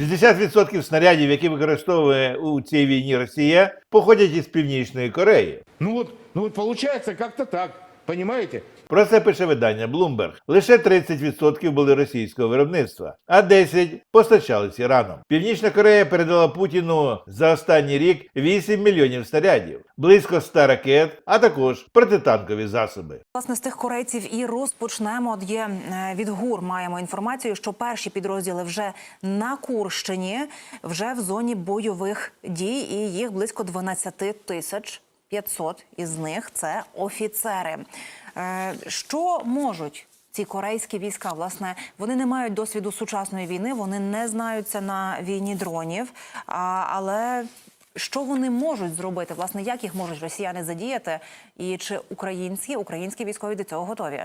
60% снарядів, які використовує у цій війні Росія, походять із Північної Кореї. Ну от, ну от виходить, как-то так, понимаете? Про це пише видання Bloomberg. Лише 30% були російського виробництва, а 10% постачались Іраном. Північна Корея передала Путіну за останній рік 8 мільйонів снарядів, близько 100 ракет, а також протитанкові засоби. Власне, з тих корейців і розпочнемо. От є е, від ГУР маємо інформацію, що перші підрозділи вже на Курщині, вже в зоні бойових дій, і їх близько 12 тисяч 500 із них це офіцери. Е, Що можуть ці корейські війська? Власне, вони не мають досвіду сучасної війни, вони не знаються на війні дронів. Але що вони можуть зробити? Власне, як їх можуть росіяни задіяти? І чи українські українські військові до цього готові?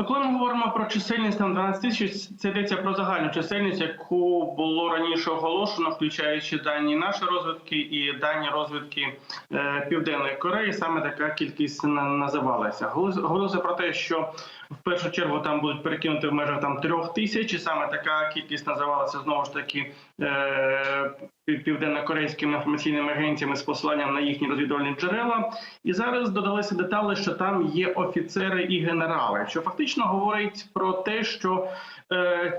Ну, коли ми говоримо про чисельність там 12 тисяч, це йдеться про загальну чисельність, яку було раніше оголошено, включаючи дані нашої розвідки і дані розвідки е, Південної Кореї. Саме така кількість на- називалася. Говорилося про те, що в першу чергу там будуть перекинути в межах там трьох тисяч, і саме така кількість називалася знову ж таки е, пів- південнокорейськими інформаційними агенціями з посиланням на їхні розвідувальні джерела. І зараз додалися деталі, що там є офіцери і генерали, що фактично говорить про те, що е,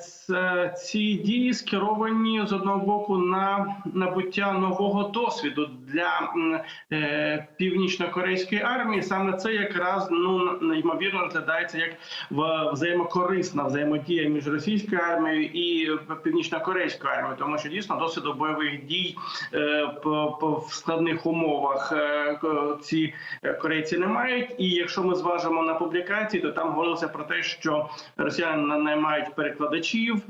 ці дії скеровані з одного боку на набуття нового досвіду для е, північно-корейської армії. Саме це якраз ну ймовірно розглядається як взаємокорисна взаємодія між російською армією і північно-корейською армією, тому що дійсно досвіду бойових дій е, в складних умовах е, ці корейці не мають. І якщо ми зважимо на публікації, то там говорилося про те, що росіяни на- наймають перекладачів.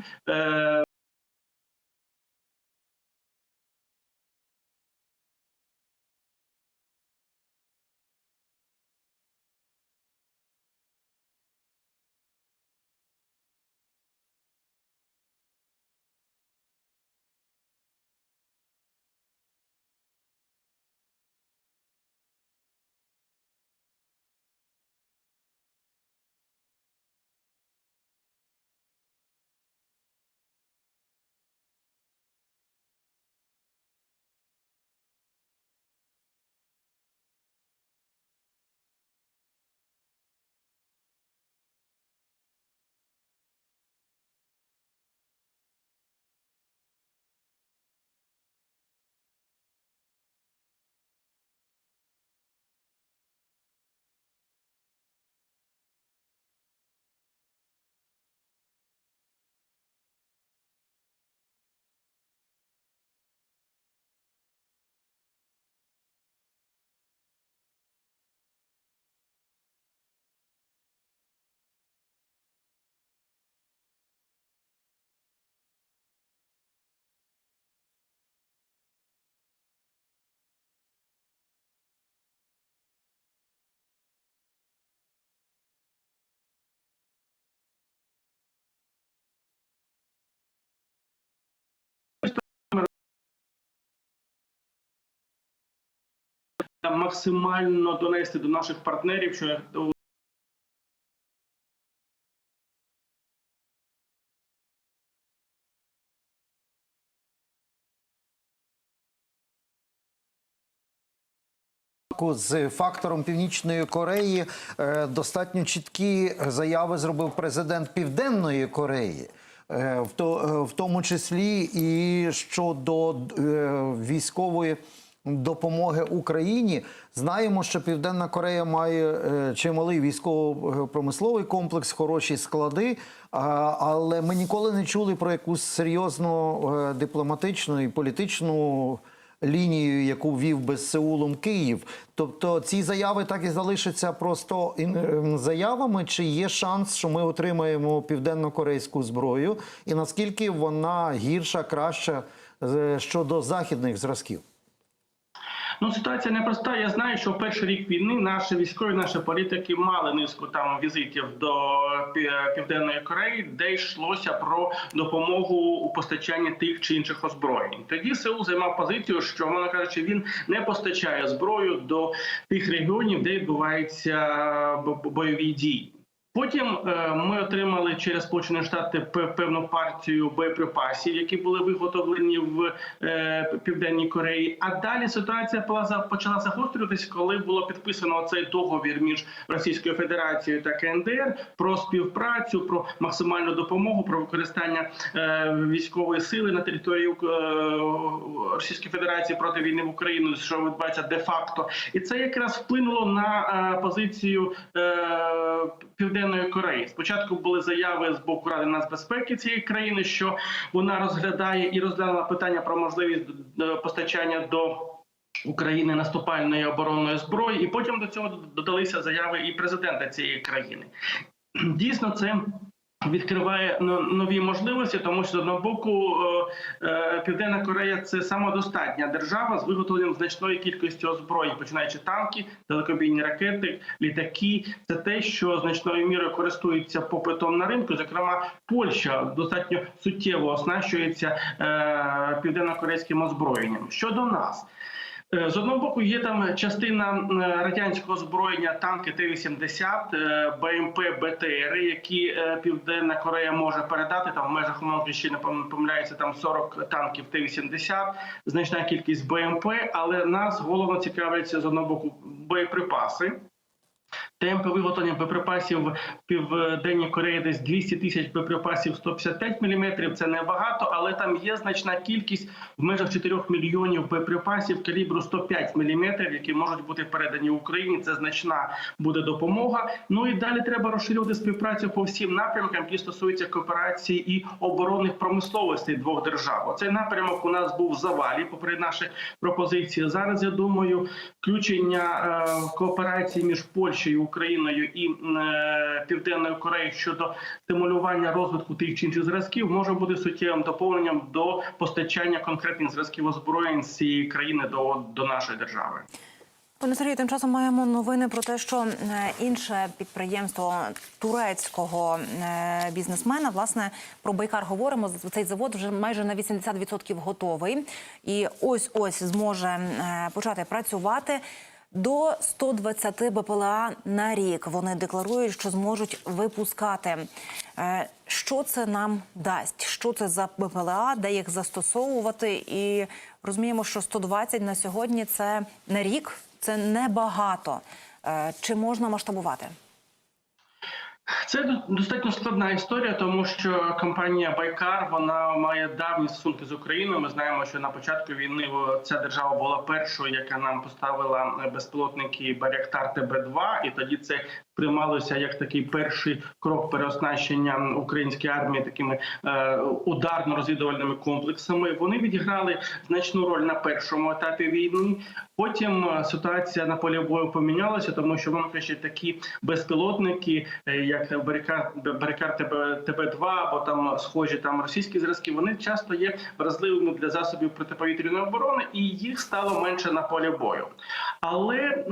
Максимально донести до наших партнерів, що з фактором Північної Кореї е, достатньо чіткі заяви зробив президент Південної Кореї. е, е, в тому числі і щодо військової допомоги Україні. Знаємо, що Південна Корея має е, чималий військово-промисловий комплекс, хороші склади, але ми ніколи не чули про якусь серйозну е, дипломатичну і політичну лінію, яку вів би Сеулом Київ. Тобто ці заяви так і залишаться просто ем, заявами, чи є шанс, що ми отримаємо південно-корейську зброю, і наскільки вона гірша, краща е, щодо західних зразків? Ну, ситуація непроста. Я знаю, що в перший рік війни наші військові, наші політики мали низку там візитів до Південної Кореї, де йшлося про допомогу у постачанні тих чи інших озброєнь. Тоді Сеул займав позицію, що вона кажучи, він не постачає зброю до тих регіонів, де відбуваються бойові дії. Потім е, ми отримали через Сполучені Штати певну партію боєприпасів, які були виготовлені в е, Південній Кореї. А далі ситуація почала загострюватися, коли було підписано цей договір між Російською Федерацією та КНДР про співпрацю, про максимальну допомогу, про використання е, військової сили на території Російської Федерації проти війни в Україну, що відбувається де-факто, і це якраз вплинуло на позицію Південної Кореї. Спочатку були заяви з боку Ради нацбезпеки цієї країни, що вона розглядає і розглянула питання про можливість е, постачання до. України наступальної оборонної зброї, і потім до цього додалися заяви і президента цієї країни. Дійсно, це відкриває нові можливості, тому що з одного боку е, Південна Корея це самодостатня держава з виготовленням значної кількості озброєнь, починаючи танки, далекобійні ракети, літаки. Це те, що значною мірою користується попитом на ринку. Зокрема, Польща достатньо суттєво оснащується е, південно-корейським озброєнням. Щодо нас. Е, З одного боку, є там частина радянського зброєння танки Т-80, е, БМП, БТР, які е, Південна Корея може передати. Там в межах умовно ще не пом- помиляється там 40 танків Т-80, значна кількість БМП. Але нас головно цікавляться з одного боку боєприпаси. Темпи виготовлення боєприпасів в південній Кореї десь 200 тисяч боєприпасів 155 мм. Це небагато, але там є значна кількість в межах 4 мільйонів боєприпасів калібру 105 мм, які можуть бути передані Україні. Це значна буде допомога. Ну і далі треба розширювати співпрацю по всім напрямкам, які стосуються кооперації і оборонних промисловостей двох держав. Оцей напрямок у нас був в завалі, попри наші пропозиції. Зараз я думаю, включення е, кооперації між Польщею, Україною і е, Південною Кореєю щодо стимулювання розвитку тих чи інших зразків може бути суттєвим доповненням до постачання конкретних зразків озброєнь цієї країни до, до нашої держави. Пане Сергію, тим часом маємо новини про те, що е, інше підприємство турецького е, бізнесмена, власне, про Байкар говоримо. Цей завод вже майже на 80% готовий, і ось ось зможе почати працювати. До 120 БПЛА на рік вони декларують, що зможуть випускати. Е, Що це нам дасть? Що це за БПЛА, де їх застосовувати? І розуміємо, що 120 на сьогодні це на рік, це небагато. Е, Чи можна масштабувати? Це до- достатньо складна історія, тому що компанія Байкар вона має давні стосунки з Україною. Ми знаємо, що на початку війни ця держава була першою, яка нам поставила безпілотники Баряктар ТБ-2, і тоді це сприймалося як такий перший крок переоснащення української армії такими е, ударно-розвідувальними комплексами. Вони відіграли значну роль на першому етапі війни. Потім е, ситуація на полі бою помінялася, тому що воно каже, такі безпілотники, е, як Барикар ТБ-2 або там схожі там російські зразки, вони часто є вразливими для засобів протиповітряної оборони, і їх стало менше на полі бою. Але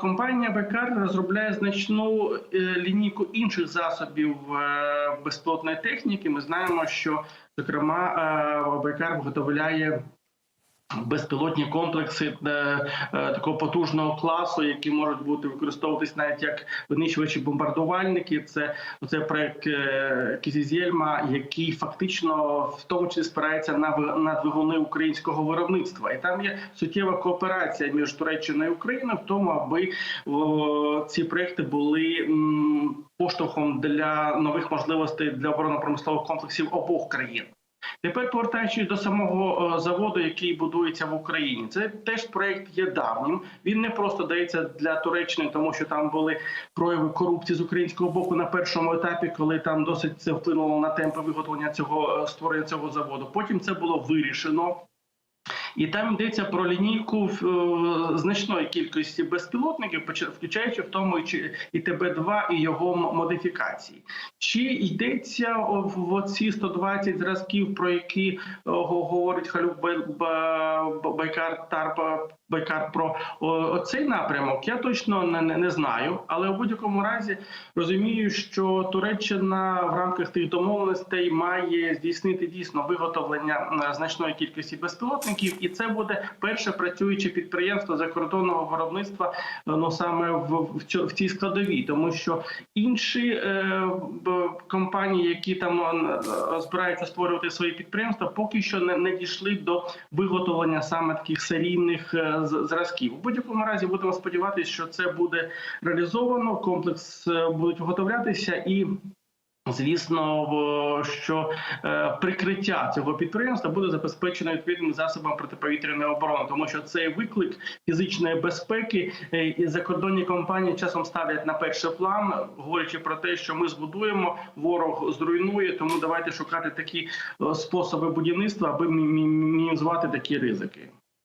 компанія Байкар розробляє значну е, лінійку інших засобів безплатної безпілотної техніки. Ми знаємо, що зокрема е, Байкар виготовляє. Безпілотні комплекси е, е, такого потужного класу, які можуть бути використовуватись навіть як винищувачі бомбардувальники. Це це проект е, Кізізєльма, який фактично в тому числі спирається на на двигуни українського виробництва, і там є суттєва кооперація між Туреччиною і Україною в тому, аби о, ці проекти були м, поштовхом для нових можливостей для оборонно-промислових комплексів обох країн. Тепер повертаючись до самого е, заводу, який будується в Україні, це теж проект є давнім. Він не просто дається для Туреччини, тому що там були прояви корупції з українського боку на першому етапі, коли там досить це вплинуло на темпи виготовлення цього е, створення цього заводу. Потім це було вирішено. І там йдеться про лінійку е, значної кількості безпілотників, включаючи в тому чи- і ТБ-2, і його модифікації. Чи йдеться в оці 120 зразків, про які о, говорить Халюк Бай- Ба- Ба- Байкар Тарпа Байкар про о, оцей напрямок? Я точно не, не, не знаю, але в будь-якому разі розумію, що Туреччина в рамках тих домовленостей має здійснити дійсно виготовлення е, значної кількості безпілотників і це буде перше працююче підприємство закордонного виробництва. Ну саме в, в, цій складовій, тому що інші е, компанії, які там е, збираються створювати свої підприємства, поки що не, не дійшли до виготовлення саме таких серійних е, зразків. У будь-якому разі будемо сподіватися, що це буде реалізовано. Комплекс е, будуть виготовлятися і. Звісно, що е, прикриття цього підприємства буде забезпечено відповідним засобом протиповітряної оборони, тому що цей виклик фізичної безпеки е, і закордонні компанії часом ставлять на перший план, говорячи про те, що ми збудуємо, ворог зруйнує. Тому давайте шукати такі е, способи будівництва, аби мі- мі- мінімізувати такі ризики.